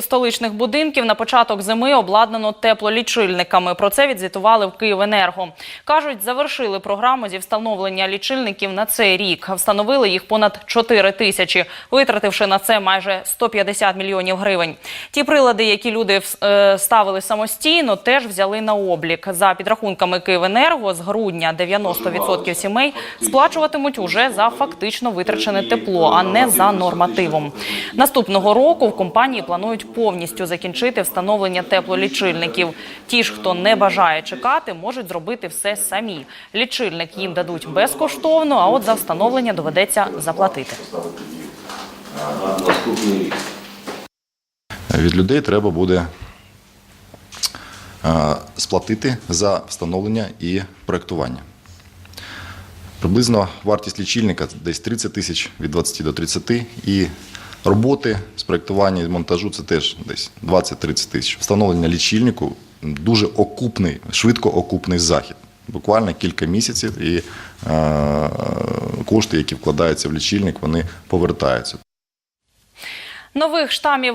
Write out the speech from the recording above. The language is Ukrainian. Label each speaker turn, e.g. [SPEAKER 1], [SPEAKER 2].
[SPEAKER 1] столичних будинків на початок зими обладнано теплолічильниками. Про це відзвітували в Київенерго. Кажуть, завершили програму зі встановлення лічильників на цей рік. Встановили їх понад 4 тисячі, витративши на це майже 150 мільйонів гривень. Ті прилади, які люди е, ставили самостійно, теж взяли на облік. За підрахунками Київенерго, з грудня 90% сімей сплачуватимуть уже за фактично витрачене тепло, а не за нормативом. Наступного року в компанії планують повністю закінчити встановлення теплолічильників. Ті ж, хто не бажає чекати, можуть зробити все самі. Лічильник їм дадуть безкоштовно, а от за встановлення доведеться заплатити.
[SPEAKER 2] Від людей треба буде сплатити за встановлення і проєктування. Приблизно вартість лічильника десь 30 тисяч від 20 до 30 і роботи з проєктування і монтажу це теж десь 20-30 тисяч. Встановлення лічильнику дуже окупний, швидко окупний захід. Буквально кілька місяців і е, кошти, які вкладаються в лічильник, вони повертаються.
[SPEAKER 1] Нових штамів